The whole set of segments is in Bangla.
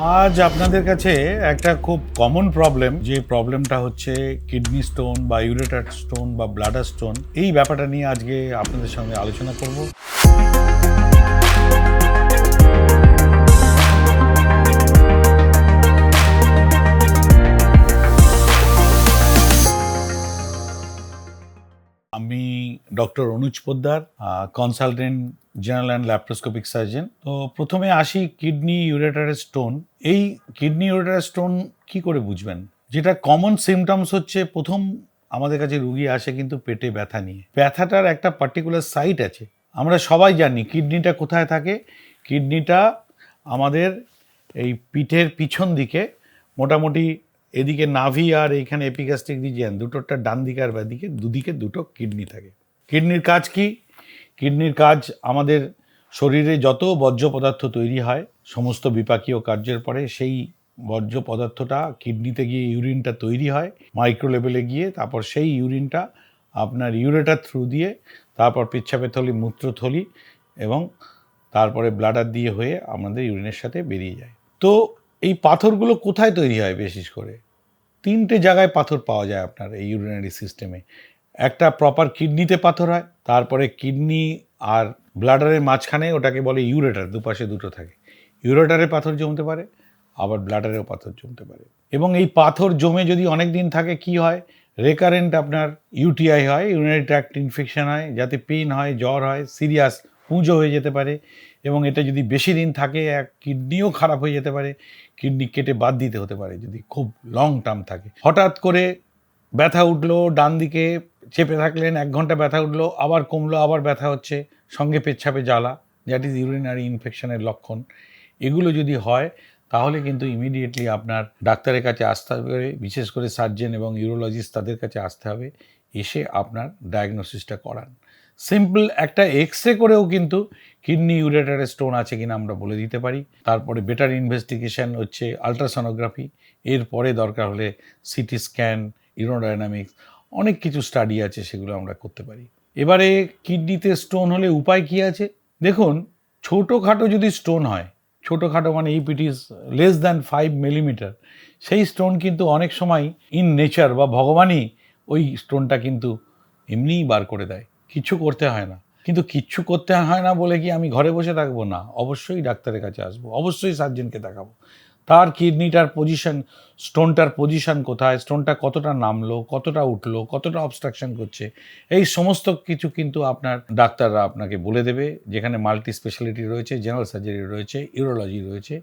আজ আপনাদের কাছে একটা খুব কমন প্রবলেম যে প্রবলেমটা হচ্ছে কিডনি স্টোন বা ইউরেটার স্টোন বা ব্লাডার স্টোন এই ব্যাপারটা নিয়ে আজকে আপনাদের সঙ্গে আলোচনা করব। আমি doctor Anuj Poddar consultant general and laparoscopic surgeon তো প্রথমে আসি কিডনি ইউরেটারের স্টোন এই কিডনি ইউরেটারের স্টোন কি করে বুঝবেন? যেটা কমন সিমটমস হচ্ছে, প্রথম আমাদের কাছে রুগী আসে কিন্তু পেটে ব্যথা নিয়ে। ব্যথাটার একটা পার্টিকুলার সাইট আছে। আমরা সবাই জানি কিডনিটা কোথায় থাকে। কিডনিটা আমাদের এই পিঠের পিছন দিকে মোটামুটি এদিকে নাভি আর এইখানে এপিগাস্টিক রিজিয়ান দুটোটা ডান দিকে আর বাদিকে, দুদিকে দুটো কিডনি থাকে। কিডনির কাজ কি? কিডনির কাজ আমাদের শরীরে যত বর্জ্য পদার্থ তৈরি হয়, সমস্ত বিপাকীয় কার্যের পরে সেই বর্জ্য পদার্থটা কিডনিতে গিয়ে ইউরিনটা তৈরি হয় মাইক্রো লেভেলে গিয়ে তারপর সেই ইউরিনটা আপনার ইউরেটার থ্রু দিয়ে তারপর পেচ্ছাপের থলি মূত্রথলি এবং তারপরে ব্লাডার দিয়ে হয়ে আমাদের ইউরিনের সাথে বেরিয়ে যায়। তো এই পাথরগুলো কোথায় তৈরি হয় বিশেষ করে? তিনটে জায়গায় পাথর পাওয়া যায় আপনার এই ইউরিনারি সিস্টেমে একটা প্রপার কিডনিতে পাথর হয়, তারপরে কিডনি আর ব্লাডারের মাঝখানে ওটাকে বলে ইউরেটার দুপাশে দুটো থাকে। ইউরেটারে পাথর জমতে পারে, আবার ব্লাডারেও পাথর জমতে পারে। এবং এই পাথর জমে যদি অনেক দিন থাকে, কি হয়? রেকারেন্ট আপনার ইউটিআই হয় ইউরিনারি ট্র্যাক্ট ইনফেকশন হয়, যাতে পেন হয়, জ্বর হয় সিরিয়াস পুঁজো হয়ে যেতে পারে। এবং এটা যদি বেশি দিন থাকে, এক কিডনিও খারাপ হয়ে যেতে পারে। কিডনি কেটে বাদ দিতে হতে পারে, যদি খুব লং টার্ম থাকে। হঠাৎ করে ব্যথা উঠল, ডান দিকে চেপে থাকলেন, এক ঘণ্টা ব্যথা উঠল, আবার কমলো, আবার ব্যথা হচ্ছে, সঙ্গে পেচ্ছাপে জ্বালা দ্যাট ইজ ইউরিনারি ইনফেকশনের লক্ষণ। এগুলো যদি হয়, তাহলে কিন্তু ইমিডিয়েটলি আপনার ডাক্তারের কাছে আসতে হবে, বিশেষ করে সার্জেন এবং ইউরোলজিস্ট তাদের কাছে আসতে হবে, এসে আপনার ডায়াগনোসিসটা করান। সিম্পল একটা এক্স রে করেও কিন্তু কিডনি ইউরেটারে স্টোন আছে কিনা আমরা বলে দিতে পারি। তারপরে বেটার ইনভেস্টিগেশন হচ্ছে আলট্রাসনোগ্রাফি এরপরে দরকার হলে সিটি স্ক্যান ইউরোডাইনামিক্স অনেক কিছু স্টাডি আছে সেগুলো আমরা করতে পারি। এবারে কিডনিতে স্টোন হলে উপায় কি আছে? দেখুন, ছোটোখাটো যদি স্টোন হয়, ছোটোখাটো মানে if it less than five millimetre সেই স্টোন কিন্তু অনেক সময় ইন নেচার বা ভগবানই ওই স্টোনটা কিন্তু এমনিই বার করে দেয়। কিচ্ছু করতে হয় না। কিন্তু কিচ্ছু করতে হয় না বলে কি আমি ঘরে বসে থাকব না? অবশ্যই ডাক্তারের কাছে আসব, অবশ্যই সার্জেনকে দেখাবো। তার কিডনিটার পজিশন স্টোনটার পজিশন কোথায়? স্টোনটা কতটা নামলো, কতটা উঠল, কতটা অবস্ট্রাকশন করছে? এই সমস্ত কিছু কিন্তু আপনার ডাক্তাররা আপনাকে বলে দেবে। যেখানে মাল্টি স্পেশালিটি রয়েছে জেনারেল সার্জারি রয়েছে ইউরোলজি রয়েছে।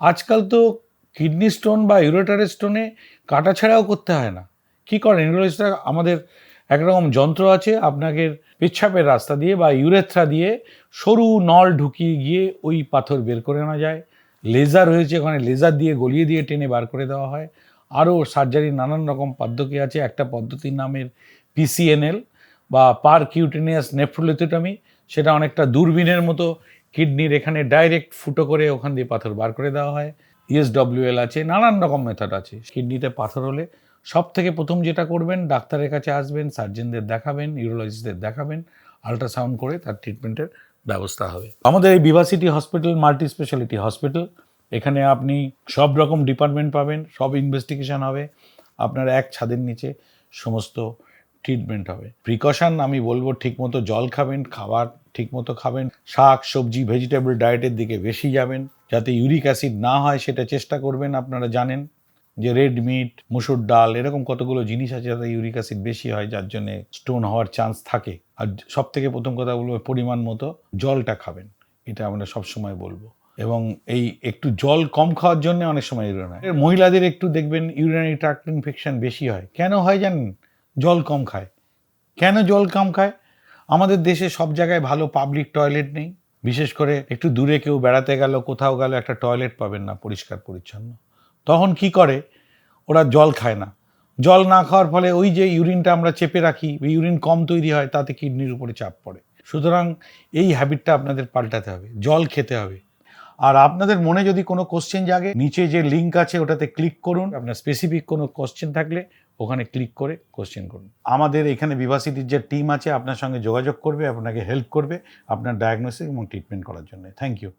আজকাল তো কিডনি স্টোন বা ইউরোটারের স্টোনে কাটা ছাড়াও করতে হয় না। কী করেন? ইউরোলজিস্টরা আমাদের একরকম যন্ত্র আছে আপনাকে পেচ্ছাপের রাস্তা দিয়ে বা ইউরেথ্রা দিয়ে সরু নল ঢুকিয়ে গিয়ে ওই পাথর বের করে আনা যায়। লেজার হয়েছে, ওখানে লেজার দিয়ে গলিয়ে দিয়ে টেনে বার করে দেওয়া হয়। আরও সার্জারির নানান রকম পদ্ধতি আছে। একটা পদ্ধতির নামের পিসিএনএল বা পার কিউটেনিয়াস নেফ্রোলিথোটমি সেটা অনেকটা দূরবীনের মতো কিডনির এখানে ডাইরেক্ট ফুটো করে ওখান দিয়ে পাথর বার করে দেওয়া হয়। ইএসডব্লিউএল আছে, নানান রকম মেথড আছে। কিডনিতে পাথর হলে সব থেকে প্রথম যেটা করবেন, ডাক্তারের কাছে আসবেন, সার্জেনদের দেখাবেন, ইউরোলজিস্টদের দেখাবেন, আল্ট্রাসাউন্ড করে তার ট্রিটমেন্টের ব্যবস্থা হবে। আমাদের এই বিভাসিটি হসপিটাল মাল্টি স্পেশালিটি হসপিটাল, এখানে আপনি সব রকম ডিপার্টমেন্ট পাবেন, সব ইনভেস্টিগেশন হবে, আপনার এক ছাদের নিচে সমস্ত ট্রিটমেন্ট হবে। প্রিকশন আমি বলব, ঠিকমতো জল খাবেন, খাবার ঠিকমতো খাবেন, শাক, সবজি ভেজিটেবল ডায়েটের দিকে বেশি যাবেন, যাতে ইউরিক অ্যাসিড না হয় সেটা চেষ্টা করবেন, আপনারা জানেন। যে রেড মিট মুসুর ডাল, এরকম কতগুলো জিনিস আছে যাতে ইউরিক অ্যাসিড বেশি হয়, যার জন্য স্টোন হওয়ার চান্স থাকে। আর সব থেকে প্রথম কথা বলব, পরিমাণ মতো জলটা খাবেন, এটা আমরা সবসময় বলব। এবং এই একটু জল কম খাওয়ার জন্য অনেক সময় ইউরিন এর মহিলাদের একটু দেখবেন ইউরিনারি ট্রাক্ট ইনফেকশন বেশি হয়। কেন হয় জানেন? জল কম খায়। কেন জল কম খায়? আমাদের দেশে সব জায়গায় ভালো পাবলিক টয়লেট নেই। বিশেষ করে একটু দূরে কেউ বেড়াতে গেল, কোথাও গেল, একটা টয়লেট পাবেন না পরিষ্কার পরিচ্ছন্ন। তখন কি করে? ওরা জল খায় না। জল না খাওয়ার ফলে ওই যে ইউরিনটা আমরা চেপে রাখি ইউরিন কম তৈরি হয়, তাতে কিডনির উপরে চাপ পড়ে। সুতরাং এই হ্যাবিটটা আপনাদের পাল্টাতে হবে, জল খেতে হবে। আর আপনাদের মনে যদি কোনো কোশ্চেন জাগে, নিচে যে লিঙ্ক আছে ওটাতে ক্লিক করুন। আপনার স্পেসিফিক কোনো কোশ্চেন থাকলে ওখানে ক্লিক করে কোশ্চেন করুন। আমাদের এখানে বিভাসিটির যে টিম আছে, আপনার সঙ্গে যোগাযোগ করবে, আপনাকে হেল্প করবে আপনার ডায়াগনোসিস এবং ট্রিটমেন্ট করার জন্য। Thank you